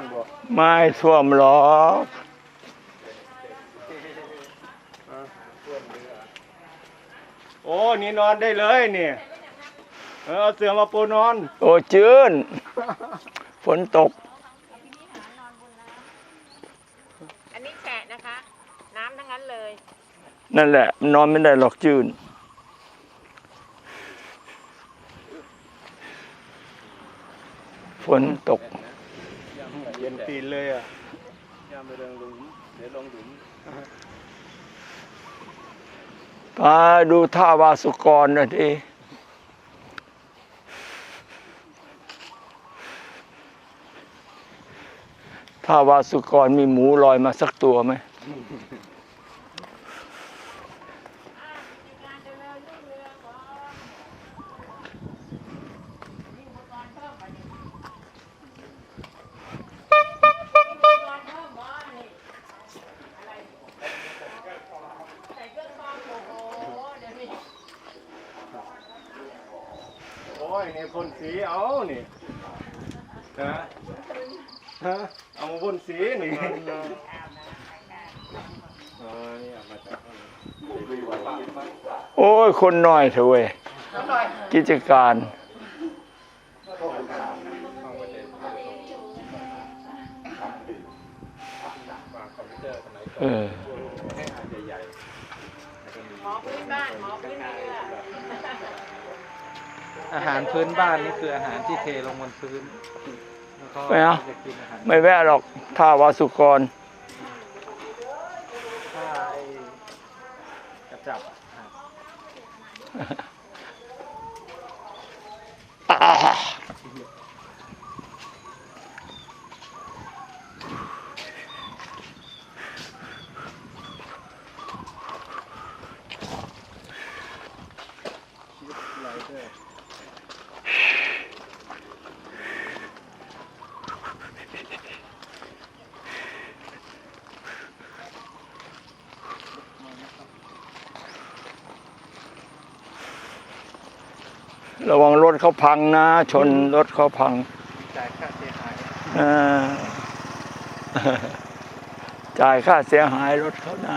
านบ่ไม่ท่วมหรอกโอ้นี่นอนได้เลยนี่เออเอาเสือมาปูนอน โอ้จืนฝนตก อันนี้แฉะนะคะ น้ำทั้งนั้นเลย นั่นแหละ นอนไม่ได้หรอกจืนฝนตก เย็นตีนเลยอะย่าไปเดินหลุมเดี๋ยวลงหลุมมาดูท่าวาสุกรหน่อยดิท่าวาสุกรมีหมูลอยมาสักตัวไหม โอ้ยนี่พ่นสีเอานี่ฮะฮะเอามาพ่นสีนี่เออนี่เอามาจากโอ้ย คนน้อยเถอะเว้ยกิจการเออหมอพื้นบ้านหมอพื้นเรือง อาหารพื้นบ้านนี่คืออาหารที่เทลงบนพื้นแล้วก็ไม่เอา จะกินอาหารไม่แวะหรอกท่าวาสุกร ถ้าไอ้กระจับอะ ระวังรถเขาพังนะ ชนรถเขาพังจ่ายค่าเสียหายเออจ่ายค่าเสียหายรถเขานะ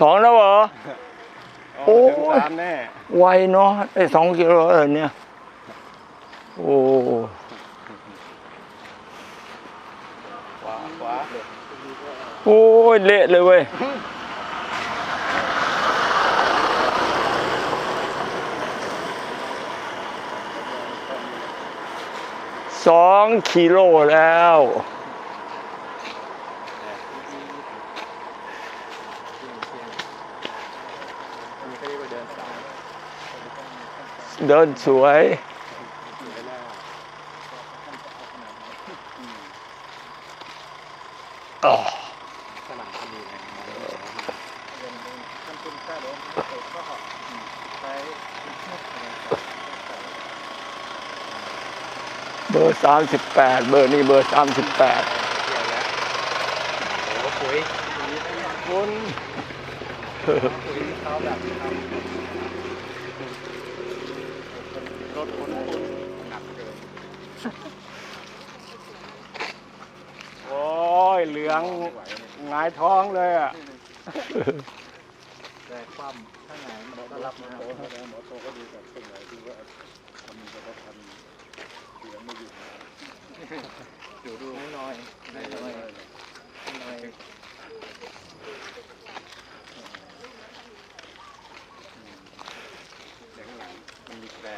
สองแล้วเหรอ โอ้ถึงยสามแน่ไวเนาะได้สองกิโลเออเนี่ย โอ้ ขวาขวา โอ้ ยเละเลยเว้ยสองกิโลแล้ว เดินสวย อ๋อ สลับกันอยู่นะมันเป็น ค่าเดินก็ใช้เบอร์สามสิบแปดเบอร์นี้เบอร์สามสิบแปดเกี่ยวแล้วโอ้โหปุ๋ยคุณปุ๋ยเขาแบบทำรถคุณคุณหนักเกินโอ้ยเหลืองหงายท้องเลยอะ แต่ามข้างในมันก็รับน้ำหมอโตก็ดูจากตรงไหนดูว่าทำจะได้ทันเสียไม่อยู่อยู่ดูน้อยน้อยน้อยน้อยเสียงหลังมันมีแปร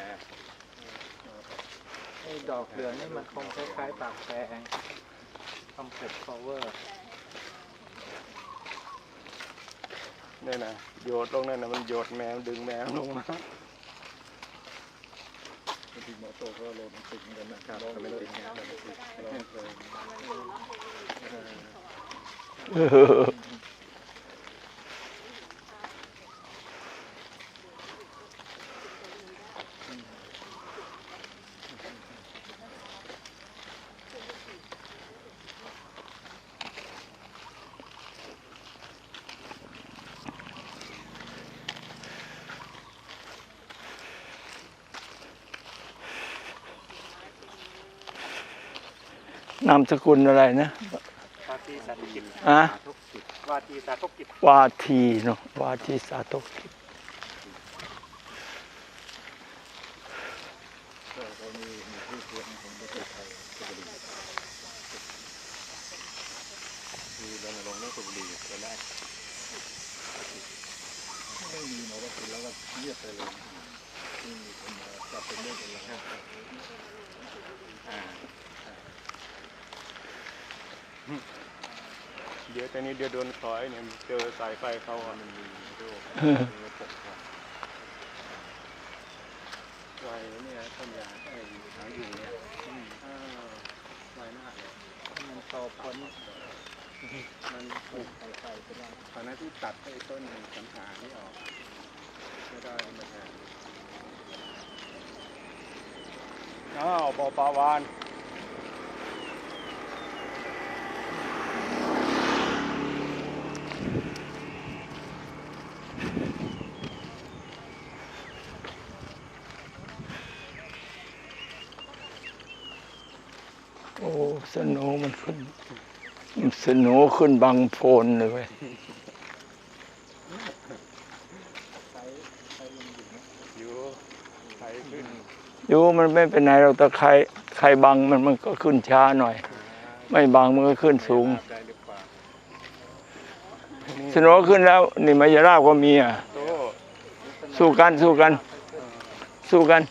ไอ้ดอกเหลืองนี่มันคงคล้ายๆปากแปรคอมเพล็กซ์พาวเวอร์นี่นะ โยดลงนั่นนะมันโยดแมวดึงแมวลงมาบางทีหมอโตก็โลงติดเหมือนกันนะครับก็ไม่ติดนะแต่ไม่ติดเราเคยเออ เออ เนามสกุลอะไรนะวาทีสาธุกิจอะทุกกิจวาทีสาธุกิจวาทีเนาะวาทีสาธุกิจ มีรณรงค์เรื่องสูบบุหรี่ตัวแรก เดี๋ยวต่นี้เดี๋ยวโดนคอยเนี่ยเจอสายไฟเข้าอะมันมีโรคระบบอะไฟเนี่ยต้นยาไอ้หางอยู่เนี่ยอ่าไฟหน้าเลยมันต่อพ้นมันปลูกไฟไฟไปได้ตอนนั้นที่ตัดไอ้ต้นสังหารนี่ออกไม่ได้มาแทนอ้าวบอปาวาน โอ้ สนว์มันขึ้น สนว์ขึ้นบางโพนเลยเว้ยอยู่มันไม่เป็นไรเราแต่ใครใครบังมันมันก็ขึ้นช้าหน่อย ไม่บังมันก็ขึ้นสูง สนว์ขึ้นแล้ว นี่มายาลาบก็มีอะ สู้กันสู้กัน สู้กัน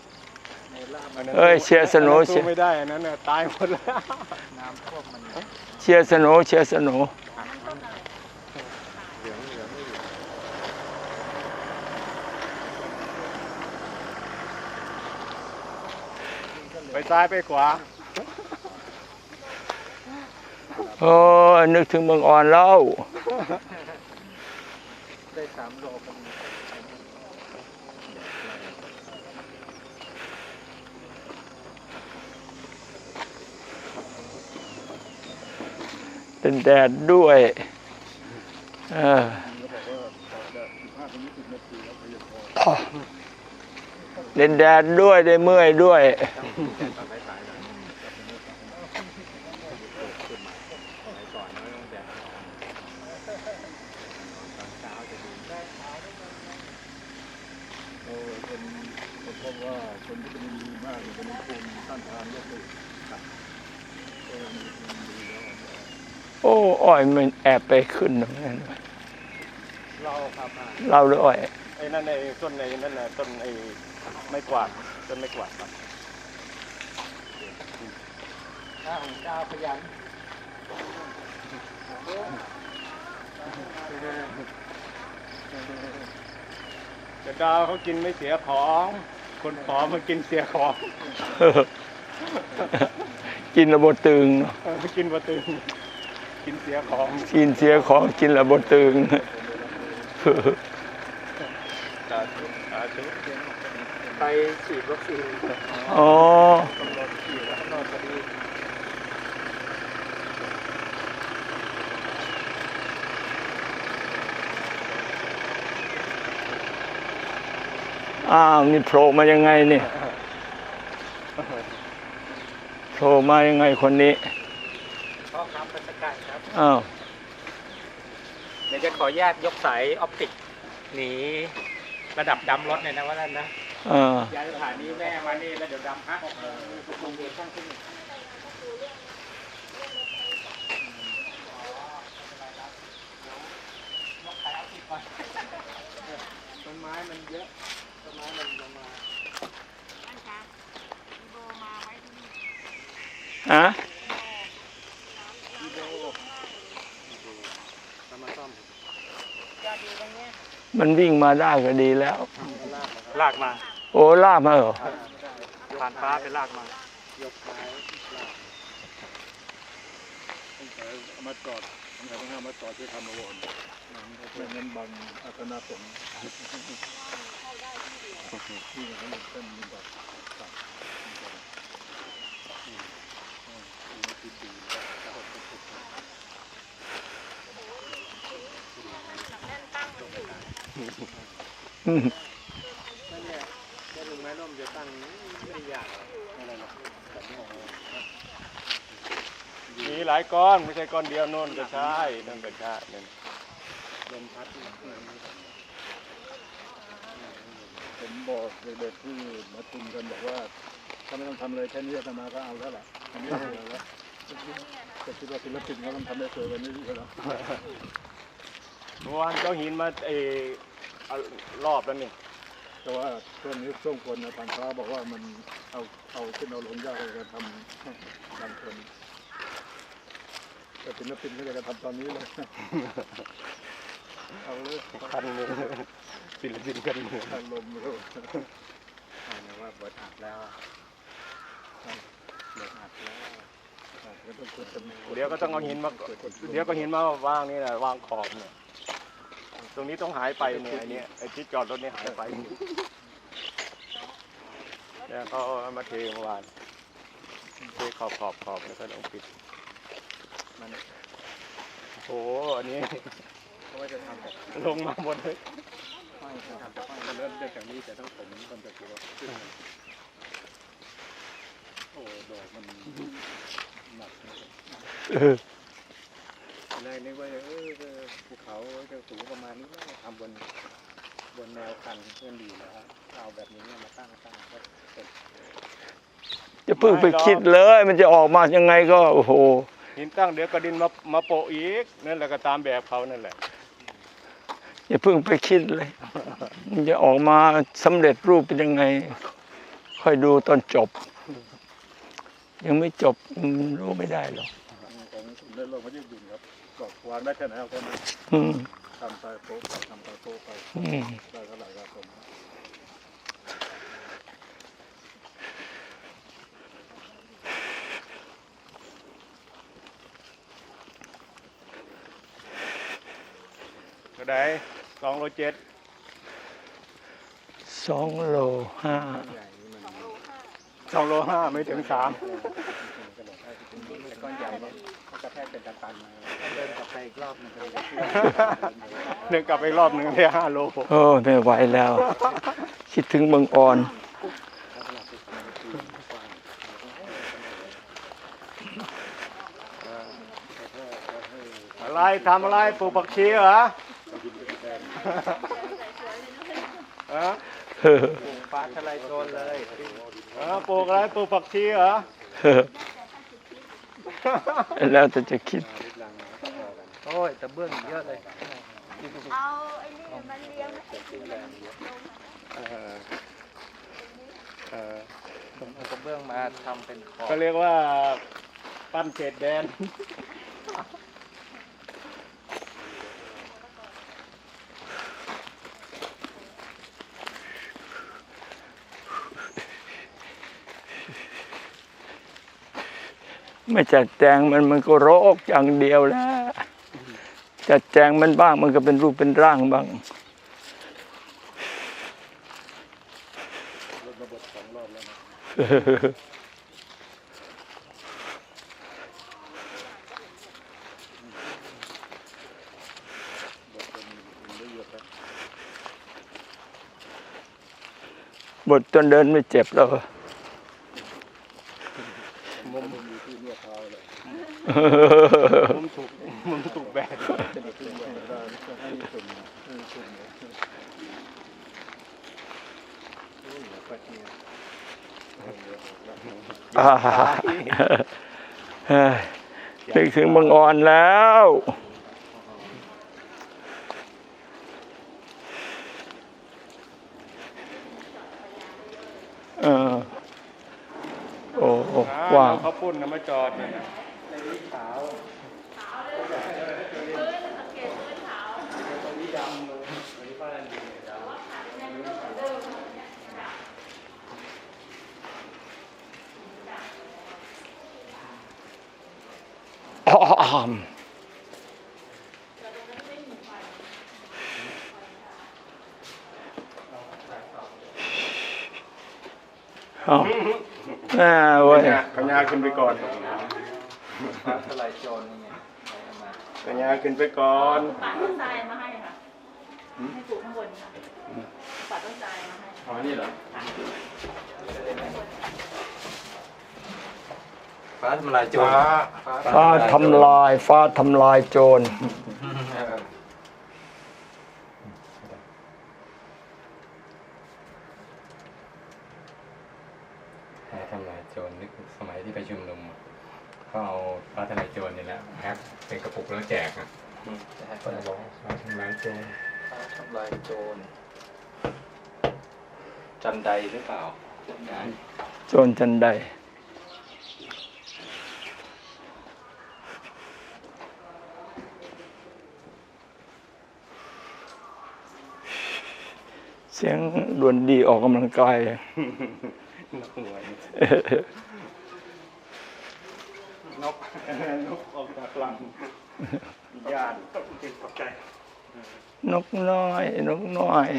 เอ้ยเชียร์สนว์อัเชียร์ไม่ได้อันนั้นน่ะตายหมดแล้ว เชียร์สโนว์เชียร์สโนว์เหลืองเหลืองไม่เหลืองไปซ้ายไปขวา โอ้ยนึกถึงเมืองอ่อนแล้วได้สามโล เป็นแดดด้วยเล่นแดดด้วยได้เมื่อยด้วยว่าคนที่เป็นดีมากเป็นภูมิต้านทานโรคเลยครับ โอ้อ้อยมันแอบไปขึ้นตรงนั้นวะเราครับอะเราด้วยอ้อยไอ้นั่นไอ้ต้นไอ้นั่นน่ะต้นไอ้ไม้กวาดต้นไม้กวาดครับข้าของเจ้าพยันแต่ดาวเขากินไม่เสียของ คนผอมมันกินเสียของ กินระบตึงเนอะเออกินบะตึง กินเสียของกินเสียของกินระบตึงสาธุสาธุไปฉีดวัคซีนอ๋อตำรวจฉีดแล้วนอนพอดีอ้าวนี่โผล่มายังไงเนี่ยโผล่มายังไงคนนี้ พ่อครับราชการครับ อ้าว เดี๋ยวจะขออนุญาตยกสายออปติกหนีระดับดำรถเนี่ยนะว่านั่นนะอ่าย้ายสถานีแม่มานี่แล้วเดี๋ยวดำฮักเออโรงเรียนสร้างขึ้นต้นไม้มันเยอะต้นไม้มันลงมาท่านคะมีโบมาไว้ที่นี่ฮะ ทำมาซ่อม ยอดดีตรงเนี้ย มันวิ่งมาได้ก็ดีแล้ว ลากมา โอ้ลากมาเหรอผ่านฟ้าไปลากมา ยกท้ายลากตั้งแต่เอามาจอดตั้งแต่ต้องเอามาจอดที่คำมาวนเพื่อเงินบังอัตนาสมที่ไหนมันเป็นมีแบบ มนั่นเนี่ยแค่ลุงไม้ร่มจะตั้งไม่ได้ยากหรอะไรหรอกมีหลายก้อนไม่ใช่ก้อนเดียวโน่นก็ใช่นั่นก็ใช่นั่นลมพัดน้ำนี้ผมบอกเด็กๆที่มาชุมกันบอกว่าถ้าไม่ต้องทำอะไรแค่นี้อาตมาก็เอาแล้วแหละอันนี้เอาแล้วจะคิดว่าศิลปินเขาต้องทำได้สวยกว่านี้แล้วเมื่อวานเจ้าหินมาเอ รอบแล้วนี่แต่ว่าช่วงนี้ช่วงฝนนะทางฟ้าบอกว่ามันเอาเอาขึ้นเอาลงยากเลยการทำบางคนแต่ศิลปินก็จะทำตอนนี้เลยเอาเลยคันมือศิลปินกันมือทางลมเลยอ่านว่าบดอัดแล้วบดอัดแล้วก็ต้องคุยกันเดี๋ยวก็ต้องเอาหินมาเดี๋ยวก็หินมาวางนี่แหละวางขอบเนี่ย ตรงนี้ต้องหายไปเนี่ยไอ้เนี่ยไอ้ที่จอดรถเนี่ยหายไปเนี่ยเขาเอามาเทเมื่อวานเทขอบขอบขอบแล้วก็ต้องปิดมันโอ้โหอันนี้เขาจะทำแบบลงมาหมดเลยห้อยจะทำแบบห้จะเริ่มด้วยจากนี้แต่ต้องผมคนตะกี้ขึ้นโอ้โดอกมันหนัก เออเลยนึกว่าเออภูเขาจะสูงประมาณนี้นะทำบนบนแนวคันเพื่อนดีแล้วเอาแบบนี้มาตั้งตั้งก็เสร็จจะเพิ่งไปคิดเลย มันจะออกมายังไงก็โอ้โหหินตั้งเดี๋ยวก็ดินมามาโปะอีกนั่นแหละก็ตามแบบเขานั่นแหละอย่าเพิ่งไปคิดเลย มันจะออกมาสำเร็จรูปเป็นยังไง ค่อยดูตอนจบ ยังไม่จบรู้ไม่ได้หรอกผมผมได้ลงมายืดหยุ่ รับบอกวางได้แค่ไหนเอาแค่นั้นอืมทำไปโป๊ะไปทำไปโป๊ะไปอืมได้เท่าไหร่ก็ผมก็ได้สองโลเจ็ดสองโลห้าใหญ่นี่มันสองโลห้าไม่ถึงสามแต่ก้อนใหญ่ เนี่ยเขากระแทกเป็นตันๆมาเดินกลับไปอีกรอบหนึงเลยหนึ่งกลับไปรอบหนึ่งได้ห้าโลโอ้ไม่ไหวแล้ว คิดถึงบางอ่อน อะไรทำอะไรปลูกผักชีเหรอฮะเฮ้อฟ้าทลายโจรเลยเออปลูกอะไรปลูกผักชีเหรอเฮ้อ แล้วแต่จะคิด โอ้ยตะเบื้องเยอะเลย เอาไอ้นี่มาเลี้ยงเออเออเอากระเบื้องมาทำเป็นขอบก็เรียกว่าปั้นเขตแดน ไม่จัดแจงมันมันก็โรคอย่างเดียวแหล้วจัดแจงมันบ้างมันก็เป็นรูปเป็นร่างบ้างบทจนเดินไม่เจ็บแล้ว มุม มุมถูกมุมถูกแบนเป็นขึ้นอย่างได้จะให้สุ่มให้สุ่มอ่าเฮ้ยนึกถึงบางอ่อนแล้วเออโอ้โอ้อ่กว้างเขาพุ่นนะมาจอดเนี่ยอ้อมเอาแน่เว้ยขยาขึ้นไปก่อน ทลายโจรนี่ไงเอามาขยาขึ้นไปก่อนปาดต้นทรายมาให้ค่ะให้ปลูกข้างบนค่ะปาดต้นทรายมาให้อ๋อนี่เหรอฟ้าทำลายโจรฟ้าฟ้าทำลาย ฟ้าทำลายโจร ฟ้าทำลายโจรนึกสมัยที่ไปชุมนุมอะ เขาเอาฟ้าทลายโจรนี่แหละแพ็คเป็นกระปุกแล้วแจกอะก็จะบอกฟ้าทำลายโจรทำลายโจร จันไดหรือเปล่าจันไดโจรจันใด เสียงดวนดีออกกำลังกาย นักมวย นก นกออกจากหลังญาติตกใจนกน้อย นกน้อย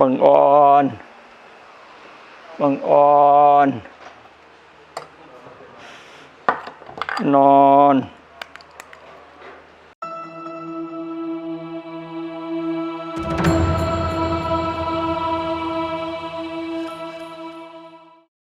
บังอ่อนบังอ่อน นอน